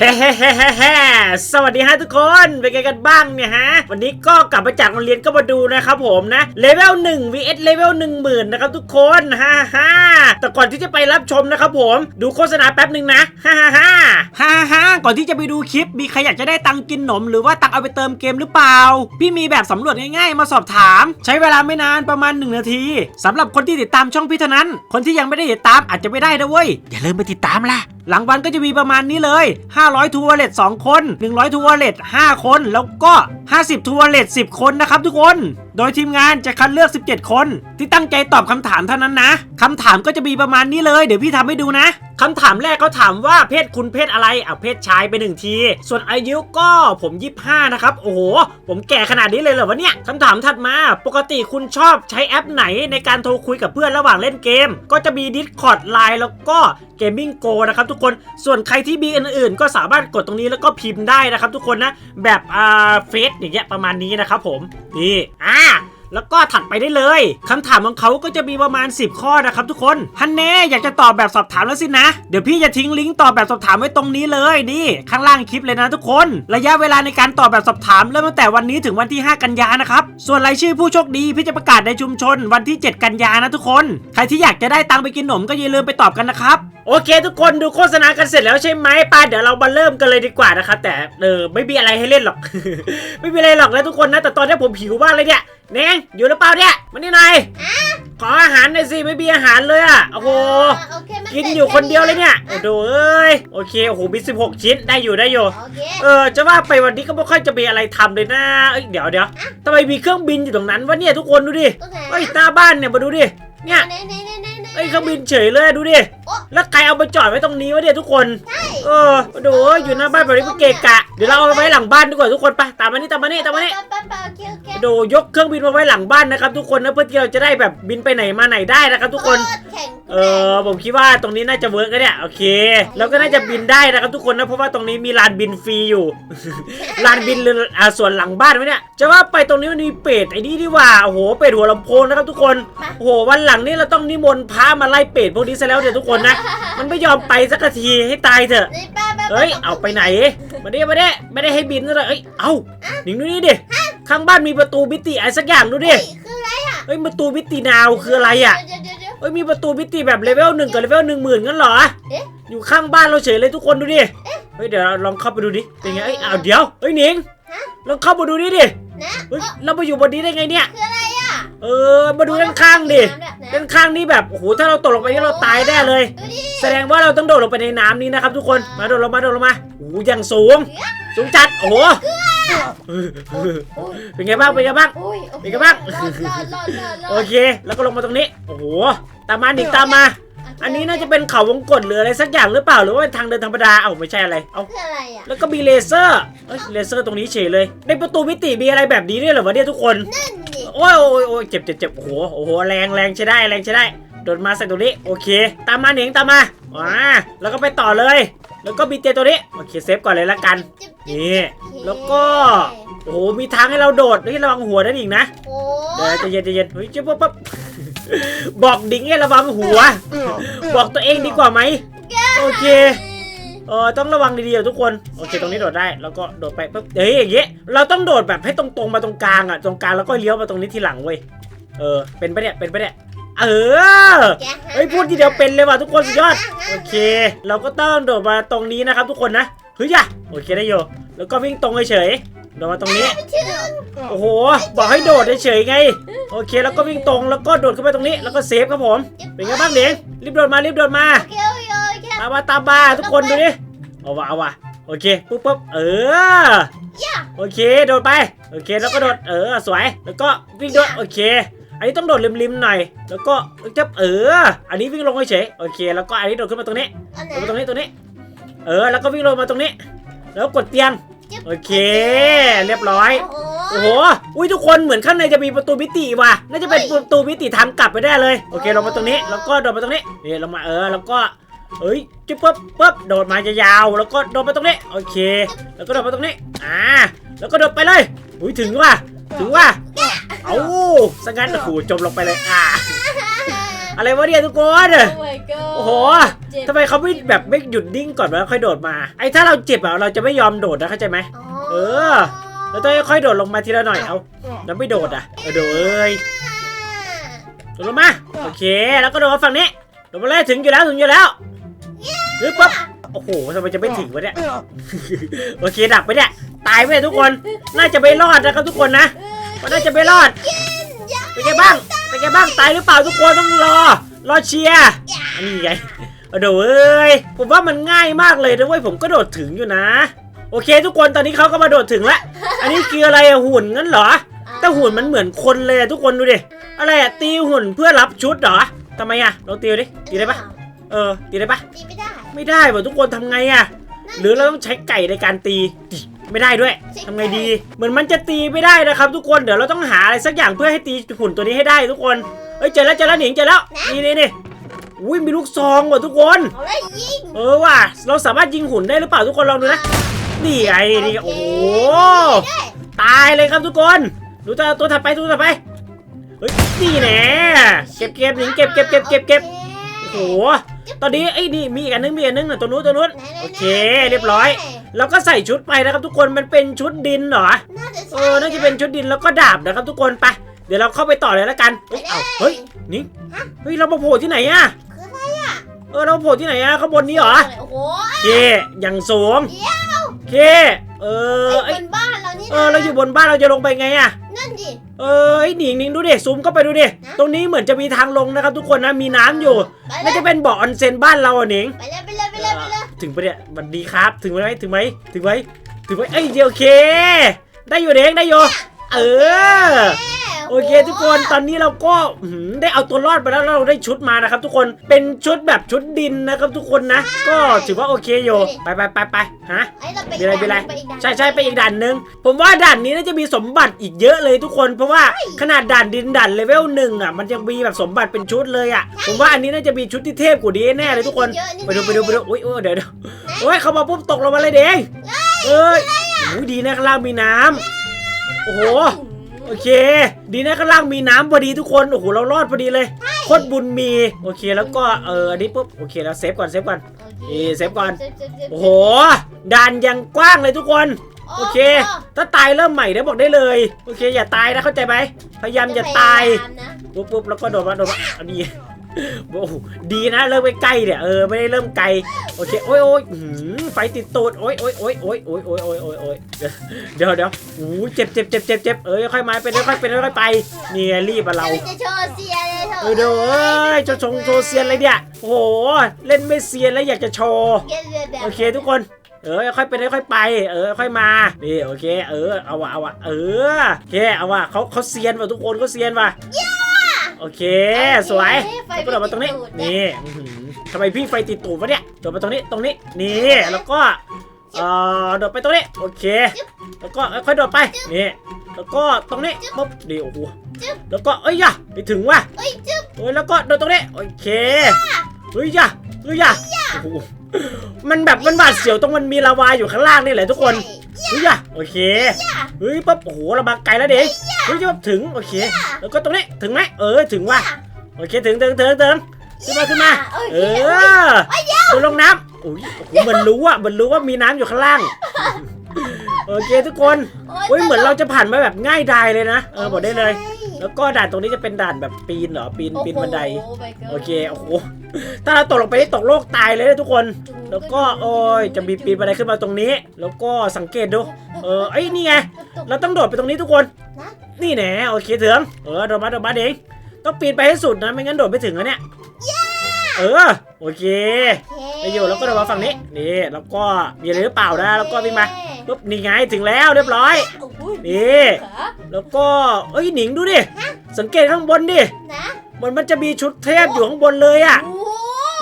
เฮ้เฮ้เฮ้เฮ้สวัสดีฮะทุกคน เป็นไงกันบ้างเนี่ยฮะ วันนี้ก็กลับมาจากโรงเรียนก็มาดูนะครับผมนะ เลเวล1 vs เลเวล1 0,000นะครับทุกคนฮ่าฮ่าแต่ก่อนที่จะไปรับชมนะครับผม ดูโฆษณาแป๊บหนึ่งนะฮ่าฮ่าฮ่าฮ่าฮ่าก่อนที่จะไปดูคลิป มีใครอยากจะได้ตังค์กินหนม หรือว่าตังค์เอาไปเติมเกมหรือเปล่า พี่มีแบบสำรวจง่ายๆ มาสอบถาม ใช้เวลาไม่นานประมาณ 1 นาทีสำหรับคนที่ติดตามช่องพี่เท่านั้น คนที่ยังไม่ได้ติดตามอาจจะไม่ได้นะเว้ยอย่าลืมไปติดตามล่ะ หลังวันก็จะมีประมาณนี้เลย 500ทัวร์เลต2คน 100ทัวร์เลต5คน แล้วก็ 50ทัวร์เลต10 คนนะครับทุกคน โดยทีมงานจะคัดเลือก 17 คน ที่ตั้งใจตอบคำถามเท่านั้นนะคำถามก็จะมีประมาณนี้เลย เดี๋ยวพี่ทำให้ดูนะ คำถามแรกเขาถามว่าเพศคุณเพศอะไรอะเพศชายไปหนึ่งที ส่วนอายุก็ผม25นะครับ โอ้โห ผมแก่ขนาดนี้เลยเหรอวะเนี่ยคำถามถัดมา ปกติคุณชอบใช้แอปไหนในการโทรคุยกับเพื่อนระหว่างเล่นเกม ก็จะมี Discord Line แล้วก็ Gaming Go นะครับทุกคน ส่วนใครที่มีอื่นๆ ก็สามารถกดตรงนี้แล้วก็พิมพ์ได้นะครับทุกคนนะ แบบอ่าเฟซอย่างเงี้ยประมาณนี้นะครับผม นี่ อ่า แล้วก็ถัดไปได้เลยคำถามของเขาก็จะมีประมาณ 10 ข้อนะครับทุกคนฮันเน่อยากจะตอบแบบสอบถามแล้วสินะ เดี๋ยวพี่จะทิ้งลิงก์ตอบแบบสอบถามไว้ตรงนี้เลยนี่ ข้างล่างคลิปเลยนะทุกคน ระยะเวลาในการตอบแบบสอบถามเริ่มตั้งแต่วันนี้ถึงวันที่ 5 กันยานะครับส่วนรายชื่อผู้โชคดีพี่จะประกาศในชุมชนวันที่ 7 กันยานะทุกคน ใครที่อยากจะได้ตังค์ไปกินขนมก็อย่าลืมไปตอบกันนะครับโอเค ทุกคนดูโฆษณากันเสร็จแล้วใช่ไหมป้าเดี๋ยวเรามาเริ่มกันเลยดีกว่านะครับแต่เออไม่มีอะไรให้เล่นหรอก ไม่มีอะไรหรอกนะทุกคนนะแต่ตอนนี้ผมหิวมากเลยเนี่ยเน่งอยู่หรือเปล่าเนี่ยมานี่หน่อยขออาหารหน่อยสิไม่มีอาหารเลยอะโอ้โหโอเคไม่กินสร็จอยู่คนเดียวเลยเนี่ยแค่โอ้โหเอ้ยโอเคโอ้โหมี16 ชิ้นได้อยู่ได้อยู่โอเคเออจะว่าไปวันนี้ก็ไม่ค่อยจะมีอะไรทำเลยนะเอ้ยเดี๋ยวเดี๋ยวทำไมมีเครื่องบินอยู่ตรงนั้นวะเนี่ยทุกคนดูดิตรงไหนเอ้ยหน้าบ้านเนี่ยมาดูดิเนี่ยไหนไหนไหนไหนไหน เอ้ยเครื่องบินเฉยเลยดูดิโอ๊ะแล้วใครเอาไปจอดไว้ตรงนี้วะเนี่ยทุกคนใช่เออดูอยู่หน้าบ้านแบบนี้มันเกะกะ เดี๋ยวเราเอาไปไว้หลังบ้านดีกว่าทุกคนไป ตามมานี่ตามมานี่ตามมานี่ไปไปไปโอเคโอเคดูยกเครื่องบินมาไว้หลังบ้านนะครับ ทุกคนนะเพื่อที่เราจะได้แบบบินไปไหนมาไหนได้นะครับ ทุกคนโตรแข็งเออผมคิดว่าตรงนี้น่าจะเวิร์กนะเนี่ยโอเค แล้วก็น่าจะบินได้นะครับทุกคนนะเพราะว่าตรงนี้มีลานบินฟรีอยู่ ลานบินเลยอ่าส่วนหลังบ้านไว้เนี่ย จะว่าไปตรงนี้มันมีเป็ดไอ้นี่ดีกว่าโอ้โหเป็ดหัวลำโพงนะครับทุกคนโอ้โหวันหลังนี้เราต้องนิมนต์พระมาไล่เป็ดพวกนี้ซะแล้วเดี๋ยวทุกคนนะ มันไม่ยอมไปสักทีให้ตายเถอะ นี่ไปไปไปเฮ้ย เอาไปไหน มาดิมาดิไม่ได้ให้บินซะเลยเอ้ย เอาหนิงดูนี่ดิ ข้างบ้านมีประตูมิติอะไรสักอย่างดูดิเฮ้ยคืออะไรอะเฮ้ย ประตูมิตินาวคืออะไรอะ เดี๋ยวเดี๋ยวเดี๋ยวเฮ้ย มีประตูมิติแบบเลเวลหนึ่งกับเลเวลหนึ่งหมื่นงั้นเหรอ เอ๊ะ อยู่ข้างบ้านเราเฉยเลยทุกคนดูดิ เฮ้ย เดี๋ยวเราลองเข้าไปดูดิ เป็นไง เอ้ยเอาเดี๋ยว เฮ้ยหนิงฮะลองเข้ามาดูนี่ดินะ เฮ้ยเอ้อเรามาอยู่บนนี้ได้ไงเนี่ย คืออะไรอะ เออ มาดูด้านข้างดิน้ำแบบด้านข้างนี่แบบ โอ้โห ถ้าเราตกลงไปนี่เราตายแน่เลยดูดิแสดงว่าเราต้องโดดลงไปในน้ำนี้นะครับทุกคน มาโดดลงมาโดดลงมาโอ้โหอย่างสูง สูงจัด โอ้โหโอ้ยเป็นไงบ้าง เป็นไงบ้างโอ้ยโอเคมีกันบ้างรอดรอดรอดรอดรอดโอเค แล้วก็ลงมาตรงนี้ โอ้โห ตามมาดิตามมา อันนี้น่าจะเป็นเขาวงกตหรืออะไรสักอย่างหรือเปล่าหรือว่าเป็นทางเดินธรรมดาเอ้าไม่ใช่อะไรเอ้าคืออะไรอะแล้วก็มีเลเซอร์เอ้ยเลเซอร์ตรงนี้เฉยเลย ในประตูมิติมีอะไรแบบนี้ด้วยเหรอวะเนี่ยทุกคนนั่นดิโอ้ยโอ้ยโอ้ยเจ็บเจ็บเจ็บโอ้โหโอ้โหแรงแรงใช้ได้แรงใช้ได้โดนมาใส่ตรงนี้โอเค ตามมาเหนียงตามมาอ่าแล้วก็ไปต่อเลย แล้วก็มีเตียงตัวนี้โอเคเซฟก่อนเลยละกันจิ๊บนี่แล้วก็โอ้โหมีทางให้เราโดดนี่ระวังหัวนั่นอีกนะโอ้เดี๋ยวใจะเย็นใจะเย็นเฮ้ยจิ๊บปั๊บปั๊ บบอกดิ้งให้ระวังหัว บอกตัวเองดีกว่าไหมโอเคเออต้องระวังดีๆอะทุกคนโอเคตรงนี้โดดได้แล้วก็โดดไปปุ๊บเฮ้ยอย่างเงี้ยเราต้องโดดแบบให้ตรงๆมาตรงกลางอะตรงกลางแล้วก็เลี้ยวมาตรงนี้ทีหลังเว้ยเออเป็นไปะเนี่ยเป็นไปะเนี่ยเออแกะเฮ้ยพูดทีเดียวเป็นเลยว่ะทุกคนสุดยอดโอเค เราก็ต้องโดดมาตรงนี้นะครับทุกคนนะเฮ้ยอะโอเคได้อยู่แล้วก็วิ่งตรงเฉยๆ โดดมาตรงนี้ไม่ถึงโอ้โห บอกให้โดดเฉยๆไง โอเค แล้วก็วิ่งตรงแล้วก็โดดขึ้นไปตรงนี้ แล้วก็เซฟครับผม เป็นไงบ้างเด็กรีบโดดมารีบโดดมาโอเคโอเคโอเคตามมาตามมาทุกคนดูดิเอาวะเอาวะโอเคปุ๊บปุ๊บเออย่าโอเคโดดไปโอเคแล้วก็โดดเออสวย แล้วก็วิ่งโดดโอเคอันนี้ต้องโดดริมๆหน่อย แล้วก็จะเออ อันนี้วิ่งลงเฉยๆโอเค แล้วก็อันนี้โดดขึ้นมาตรงนี้อันไหนลงมาตรงนี้ตรงนี้ เออ แล้วก็วิ่งลงมาตรงนี้ แล้วกดเตียง โอเค เรียบร้อย โอ้โอ้โห อุ้ยทุกคนเหมือนข้างในจะมีประตูมิติว่ะ น่าจะเป็นประตูมิติทางกลับไปได้เลย โอเคลงมาตรงนี้ แล้วก็โดดมาตรงนี้นี่ลงมาเออ แล้วก็เอ้ยจิ๊บปุ๊บปุ๊บโดดมายาวๆแล้วก็โดดมาตรงนี้ โอเค แล้วก็โดดมาตรงนี้ อ่า แล้วก็โดดไปเลย อุ้ยถึงว่ะ ถึงว่ะ เอาสงัดโอ้โหจมลงไปเลย อ่า อะไรวะเนี่ยทุกคนโอ้ my god โอ้โหเจ็บทำไมเขาไม่แบบไม่หยุดนิ่งก่อนแล้วค่อยโดดมา ไอ้ถ้าเราเจ็บอะเราจะไม่ยอมโดดนะเข้าใจไหม เออ เราต้องค่อยๆโดดลงมาทีละหน่อยเอาแล้วไม่โดดอะเออโดดเอ้ยโดดลงมา โอเค แล้วก็โดดมาฝั่งนี้ โดดมาเลยถึงอยู่แล้วถึงอยู่แล้วหรือปั๊บ โอ้โหทำไมจะไม่ถึงวะเนี่ย โอเคดับไปเนี่ย ตายไปเลยทุกคน น่าจะไม่รอดนะครับทุกคนนะมันน่าจะไม่รอด เป็นไงบ้าง เป็นไงบ้างตายหรือเปล่าทุกคนต้องรอ รอเชียร์อันนี้ไงเอาโดดเอ้ยผมว่ามันง่ายมากเลยนะเว้ยผมก็โดดถึงอยู่นะ โอเค ทุกคนตอนนี้เขาก็มาโดดถึงแล้วอันนี้คืออะไรอะหุ่นงั้นเหรอ แต่หุ่นมันเหมือนคนเลยอะทุกคนดูดิอะไรอะตีหุ่นเพื่อรับชุดเหรอทำไมอะลองตีดูดิตีได้ปะเออตีได้ปะตีไม่ได้ไม่ได้ว่ะทุกคนทำไงอะหรือเราต้องใช้ไก่ในการตีดิ ไม่ได้ด้วยทำไงดี เหมือนมันจะตีไม่ได้นะครับทุกคนเดี๋ยวเราต้องหาอะไรสักอย่างเพื่อให้ตีหุ่นตัวนี้ให้ได้ทุกคนเอ้ยเจอแล้วเจอแล้วหนิงเจอแล้วนี่นี่นี่อุ้ยมีลูกซองว่ะทุกคนเอาเลยยิงเออว่ะเราสามารถยิงหุ่นได้หรือเปล่าทุกคนลองดูนะนี่ไงนี่โอ้โหได้ตายเลยครับทุกคนดูตัวตัวถัดไปตัวถัดไปเฮ้ยนี่แน่เก็บเก็บหนิงเก็บเก็บเก็บเก็บเก็บโอ้โห ตอนนี้ไอ้นี่มีอีกอันนึงมีอีกอันนึงน่ะตัวนู้นตัวนู้นโอเค เรียบร้อย แล้วก็ใส่ชุดไปนะครับทุกคนมันเป็นชุดดินเหรอน่าจะเออน่าจะเป็นชุดดินแล้วก็ดาบนะครับทุกคนไปเดี๋ยวเราเข้าไปต่อเลยแล้วกันเฮ้ยเอ้าเฮ้ยนิงเฮ้ยเรามาโผล่ที่ไหนอะคืออะไรอะเออเราโผล่ที่ไหนอะข้างบนนี้เหรอโอ้โหโอเคอย่างสูงเดี๋ยวโอเคเออไอ้เอ้ยบนบ้านเรานี่นะเออเราอยู่บนบ้านเราจะลงไปไงอะนั่นดิ เอ้ยหนิงหนิงดูดิซูมเข้าไปดูดิตรงนี้เหมือนจะมีทางลงนะครับ ทุกคนนะมีน้ำอยู่ไปเลน่ายจะเป็นบ่อออนเซ็นบ้านเราอะหนิงไปเลยไปเลยไปเลยไปเลยถึงปะเนี่ยสวัสดีครับ ถึงไหมถึงไหมถึงไหมถึงไหมเอ้ยโอเค ได้อยู่เด็กได้อยู่เออ โอเค ทุกคนตอนนี้เราก็อื้อหือได้เอาตัวรอดไปแล้วแล้วเราได้ชุดมานะครับ ทุกคนเป็นชุดแบบชุดดินนะครับทุกคนนะ ก็ถือว่าโอเคอยู่ไปไปไปไปฮะไอ้เราไปมีอะไรมีอะไรปอีกด่านใช่ใช่ไปอีกด่านหนึ่งผมว่าด่านนี้น่าจะมีสมบัติอีกเยอะเลยทุกคน เพราะว่าขนาดด่านดินด่านเลเวลหนึ่งอะมันยังมีแบบสมบัติเป็นชุดเลยอะผมว่าอันนี้น่าจะมีชุดที่เทพกว่านี้แน่เลยทุกคนเยอะไปดูไปดูไปดูอุ้ยโอ้ยเดี๋ยวเดี๋ยวโอ้ยเขามาปุ๊บตกลงมาเลยเด้งเอ้ยโอ้ยดีนะข้างล่างมีน้ำโอ้โห โอเค ดีนะข้างล่างมีน้ำพอดีทุกคน โอ้โห เรารอดพอดีเลย โคตรบุญมี โอเค แล้วก็เอออันนี้ปุ๊บ โอเค แล้วเซฟก่อน เซฟก่อน เอ๊ะเซฟก่อนเซฟเซฟเซฟโอ้โหด่านยังกว้างเลยทุกคน โอเค ถ้าตายเริ่มใหม่ได้บอกได้เลย โอเค อย่าตายนะเข้าใจไหม พยายามอย่าตายพมนะปุ๊บปุ๊บแล้วก็โดดมาโดดมาอันนี้ โอ้โหดีนะเริ่มใกล้ๆเนี่ยเออไม่ได้เริ่มไกลโอเคโอ้ยโอ้ยอื้อหือไฟติดตูดโอ้ยโอ้ยโอ้ยโอ้ยโอ้ยโอ้ยโอ้ยโอ้ยโอ้ยเดี๋ยวเดี๋ยวโอ้ยเจ็บเจ็บเจ็บเจ็บเจ็บเออค่อยมาเป็นค่อยเป็นค่อยไปเนี่ยรีบอะเราจะโชว์เสียเลยเถอะเออเดี๋ยวเอ้ยจะชงโชว์เซียนอะไรเนี่ยโอ้โหเล่นไม่เซียนแล้วอยากจะโชว์เย็นเลยแบบโอเคทุกคนเออค่อยเป็นค่อยไป เออค่อยมานี่โอเค เออเอาวะเอาวะเออโอเคเอาวะเขาเขาเซียนว่ะทุกคนเขาเซียนว่ะ โอเค สวยแล้วก็โดดมาตรงนี้ นี่อื้อหือทำไมพี่ไฟติดตูดวะเนี่ยโดดมาตรงนี้ ตรงนี้ นี่ แล้วก็ เอ่อ โดดไปตรงนี้ โอเค แล้วก็ค่อยๆโดดไป นี่ แล้วก็ตรงนี้ปุ๊บนี่โอ้โห แล้วก็ เอ้ยอย่าไปถึงว่ะเอ้ยจึ๊บเฮ้ย แล้วก็โดนตรงนี้ โอเค เฮ้ยอย่าเฮ้ยอย่าโอ้โห มันแบบมันบาดเสียวตรงมันมีลาวาอยู่ข้างล่างนี่แหละทุกคน เฮ้ยอย่าโอเค เฮ้ยปั๊บโอ้โหเรามาไกลแล้วเด็ก เฮ้ยจะถึงโอเค แล้วก็ตรงนี้ถึงไหมเออถึงว่ะโอเคถึงถึงถึงถึงขึ้นมาขึ้นมา เออโดนลงน้ำโอ้ยโอ้โหมันรู้อะมันรู้ว่ามีน้ำอยู่ข้างล่างโอเคทุกคนเฮ้ยเหมือนเราจะผ่านมาแบบง่ายดายเลยนะเออบอกได้เลย แล้วก็ด่านตรงนี้จะเป็นด่านแบบปีนเหรอปีนปีนบันไดโอเคโอ้โหถ้าเราตกลงไปได้ตกโลกตายเลยนะทุกคน แล้วก็โอ้ยจะมีปีนบันไดขึ้นมาตรงนี้ แล้วก็สังเกตดูเออไอ้นี่ไงเราต้องโดดไปตรงนี้ทุกคน นี่แน่โอเคถึงเออโดดมาโดดมาเด็กต้องปีนไปให้สุดนะไม่งั้นโดดไม่ถึงนะเนี่ยเออโอเคไปอยู่แล้วก็โดดมาฝั่งนี้นี่แล้วก็มีอะไรหรือเปล่านะแล้วก็วิ่งมาปุ๊บนี่ไงถึงแล้วเรียบร้อยนี่แล้วก็เอ้ยหนิงดูดิสังเกตข้างบนดินะมันมันจะมีชุดเทพอยู่ข้างบนเลยอะโอ้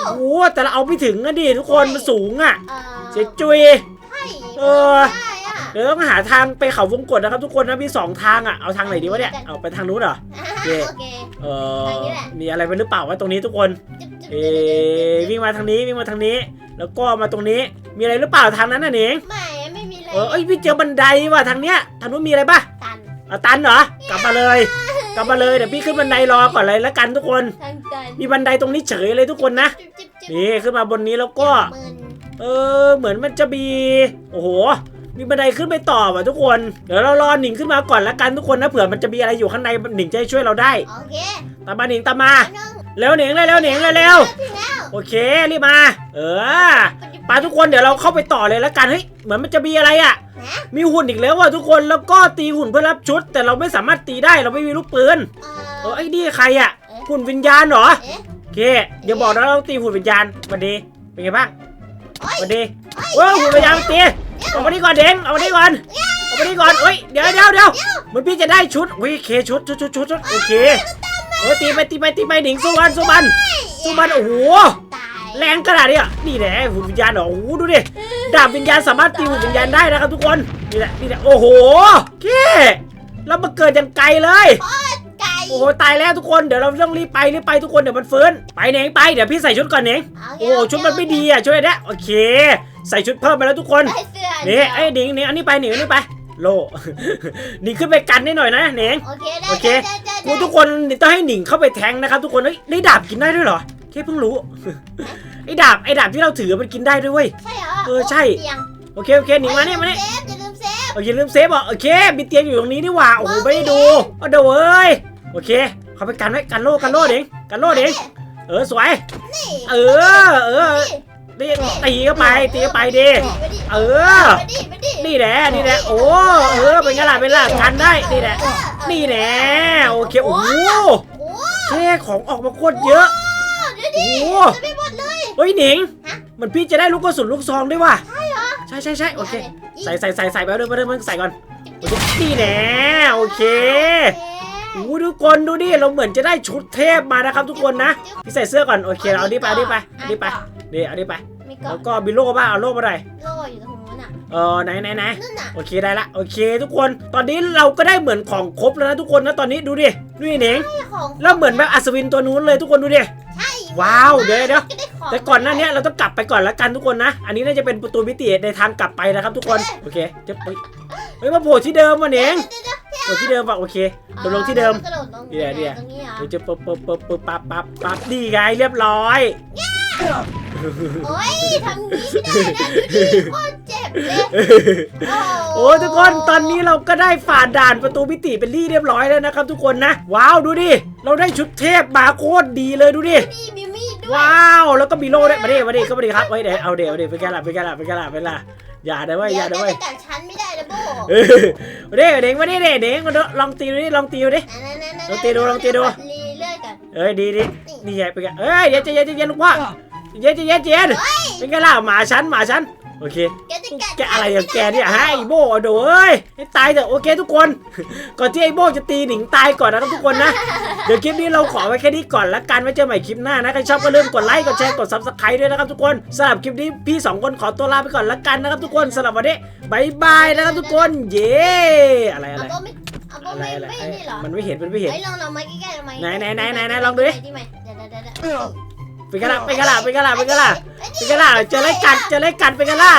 โอ้โหแต่เราเอาไม่ถึงอะดิทุกคนมันสูงอะเออเสียจุยใช่เออได้อะเดี๋ยวต้องหาทางไปเขาวงกดนะครับทุกคนนะมีสองทางอะเอาทางไหนดีวะเนี่ยเอาไปทางนู้นเหรอ โอเคเค เออทางนี้แหละมีอะไรไปหรือเปล่าวะตรงนี้ทุกคนจึ๊บจึ๊บเอจึ๊บจึ๊บจึ๊บวิ่งมาทางนี้วิ่งมาทางนี้ แล้วก็มาตรงนี้มีอะไรหรือเปล่าทางนั้นน่ะหนิงไม่ไม่มีอะไรเออเอ้ยพี่เจอบันไดว่ะทางเนี้ยทางนู้นมีอะไรปะตันเอาตันเหรอกลับมาเลยกลับมาเลยเดี๋ยวพี่ขึ้นบันไดรอก่อนเลยแล้วกันทุกคนทางตันมีบันไดตรงนี้เฉยเลยทุกคนนะจิ๊บจิ๊บจิ๊บนี่ขึ้นมาบนนี้แล้วก็หมื่นเออเหมือนมันจะมีโอ้โห มีบันไดขึ้นไปต่อว่ะทุกคน เดี๋ยวเรารอหนิงขึ้นมาก่อนละกันทุกคนนะเผื่อมันจะมีอะไรอยู่ข้างในหนิงจะได้ช่วยเราได้ โอเคตามมาหนิงตามมาอันนึงเร็วหนิงเร็วเร็วหนิงเร็วเร็วถึงแล้วโอเครีบมา เออไปทุกคนเดี๋ยวเราเข้าไปต่อเลยละกันเฮ้ยเหมือนมันจะมีอะไรอะ นะมีหุ่นอีกแล้วว่ะทุกคนแล้วก็ตีหุ่นเพื่อรับชุด แต่เราไม่สามารถตีได้เราไม่มีลูกปืนเอเอออ ไอ้นี่ใครอะหุ่นวิญญาณเหรอเอ๊ะ โอเคเดี๋ยวบอกนะเราตีหุ่นวิญญาณสวัสดีเป็นไงบ้าง โอ๊ยสวัสดีเว้ยหุ่นวิญญาณตีเอามานี่ก่อนเด้งเอามานี่ก่อนเอามานี่ก่อนเฮ้ยเดี๋ยวเดี๋ยวเดี๋ยวเหมันพี่จะได้ชุดโอเคชุดชุดชุดชุดชุดโอเคเออตีไปตีไปตีไปหนิงสู้มันสู้มันสู้มันโอ้โหตายแรงขนาดนี้อะนี่แหละหุ่นวิญญาณเหรอโอ้โหดูดิดาบวิญญาณสามารถตีหุ่นวิญญาณได้นะครับทุกคนนี่แหละนี่แหละโอ้โหเก้แล้วมาเกิดอย่างไกลเลยไก่ โอ้โหตายแล้วทุกคนเดี๋ยวเราต้องรีบไปรีบไปทุกคนเดี๋ยวมันฟื้นไปเน่งไปเดี๋ยวพี่ใส่ชุดก่อนเน่งโอเคโอ้โหชุดมันไม่ดีอะช่วยได้โอเค ใส่ชุดเพิ่มไปแล้วทุกคนได้เสื้อนี่ไอ้หนิงหนิงอันนี้ไปหนิงอันนี้ไปโลหนิงขึ้นไปกันนิดหน่อยนะเน่งโอเคได้โอเคได้ได้กูทุกคนต้องให้หนิงเข้าไปแทงนะครับทุกคนเฮ้ยได้ดาบกินได้ด้วยเหรอแค่เพิ่งรู้ไอ้ดาบไอ้ดาบที่เราถือมันกินได้ด้วยเว้ยใช่เหรอเออใช่เตียงโอเคโอเคหนิงมาเนี่ยมาเนี่ยเซฟอย่าลืมเซฟโอเคลืมเซฟอะโอเคมีเตียงอยู่ตรงนี้นี่หว่าโอ้โหไม่ได้ดูเอาเดี๋ยวเอ้ย โอเค เขาไปกันไว้กันโล่กันโล่เด็งกันโล่เด็งเออสวยนี่เออ เออนี่ตีเข้าไปตีเข้าไปดิมาดิเออมาดิมาดินี่แหละนี่แหละโอ้เออเป็นไงล่ะเป็นไงล่ะกันได้นี่แหละนี่แหละโอเคโอ้โหโอ้เท่ของออกมาโคตรเยอะเดี๋ยวดิโอ้จะไม่หมดเลยเฮ้ยหนิงฮะเหมันพี่จะได้ลูกกระสุนลูกซองด้วยว่ะใช่เหรอใช่ใช่ใช่โอเคนี่ใส่ใส่ใส่ใส่ไปเรื่อยไปเรื่อยใส่ก่อนโอเคนี่แหละโอเคโอ้โหทุกคนดูดิเราเหมือนจะได้ชุดเทพมานะครับ ทุกคนนะพี่ใส่เสื้อก่อนโอเคเราเอาดิไปเอาดิไปเอาดิไปนี่เอาดิไปมีเกาะแล้วก็บิโล่บ้างเอาโล่มาหน่อยโล่อยู่ตรงนู้นอะเออไหนไหนไหนนั่นน่ะโอเคได้ละโอเค ทุกคนตอนนี้เราก็ได้เหมือนของครบแล้วนะทุกคนนะตอนนี้ดูดิดูดิเหน่งใช่ของแล้วเหมือนแบบอัศวินตัวนู้นเลยทุกคนดูดิใช่ว้าวเดี๋ยวเดี๋ยวก็ไของแต่ก่อนหน้านี้เราต้องกลับไปก่อนละกันทุกคนนะ อันนี้น่าจะเป็นประตูมิติในทางกลับไปนะครับ ทุกคนโอเคเจะไปเฮ้ยมาโผล่ที่เดิมมาเหน่งดี๋ยว โผล่ที่เดิมว่ะโอเคเดี๋ยวลงที่เดิม กระโดดลงเดี๋ยวเดี๋ยวตรงนี้เหรอเดี๋ยวจะปั๊บปั๊บปั๊บปั๊บปั๊บปั๊บปั๊บดีไงเรียบร้อย โอ้ยทำงี้ไม่ได้นะดูดิโคตรเจ็บเลยโอ้โอ้ทุกคนตอนนี้เราก็ได้ฝ่าด่านประตูมิติเป็นที่เรียบร้อยแล้วนะครับ ทุกคนนะ ว้าวดูดิเราได้ชุดเทพมาโคตรดีเลยดูดิดีมีมีดด้วยว้าวแล้วก็มีโล่ด้วยมาดิมาดิก็มาดิครับไว้เดี๋ยวเอาเดี๋ยวเอาเดี๋ยวไปกันละไปกันละไปกันละไปกันละอย่าได้เว้ยอย่าได้เดี๋ยวเว้ยจะกัดฉันไม่ได้นะ โบเออมาดิเด็กมาดิเด็กเด็กมาดูลองตีดูดิลองตีดูดิ ลองตีดูลองตีดู รีเลื่อยกันเอ้ยดีดินี่ไงไปกันเอ้ยเย็นเย็นเย็นลูกพ่อเย็นเย็นเย็นเป็นไงล่ะหมาฉันหมาฉัน โอเค แกจะกัดแกอะไรอย่างแกเนี่ยฮะไอโบอะโดเอ้ยให้ตายเถอะโอเคทุกคน ก่อนที่ไอโบจะตีหนิงตายก่อนนะครับทุกคนนะ เดี๋ยวคลิปนี้เราขอไว้แค่นี้ก่อนละกันไว้เจอใหม่คลิปหน้านะ ใครชอบก็ลืมกดไลค์ กดแชร์ กดซับสไครต์ด้วยนะครับทุกคนสำหรับคลิปนี้พี่สองคนขอตัวลาไปก่อนละกันนะครับทุกคนสำหรับวันนี้บายบายนะครับทุกคน เย้อะไรอะเอาไรโบไม่เอาโบอะไรไม่อะไรไม่นี่เหรอมันไม่เห็นมันไม่เห็น เฮ้ยลองลองมาใกล้ๆลองมาไหนไหนไหนไหนไหนที่ลองดูดิที่ใหม่เดี๋ยวเดี๋ยวเดี๋ยว ไปกันละไปกันละไปกันละไปกันละไปกันละเจอไรกัดเจอไรกัดไปกันละ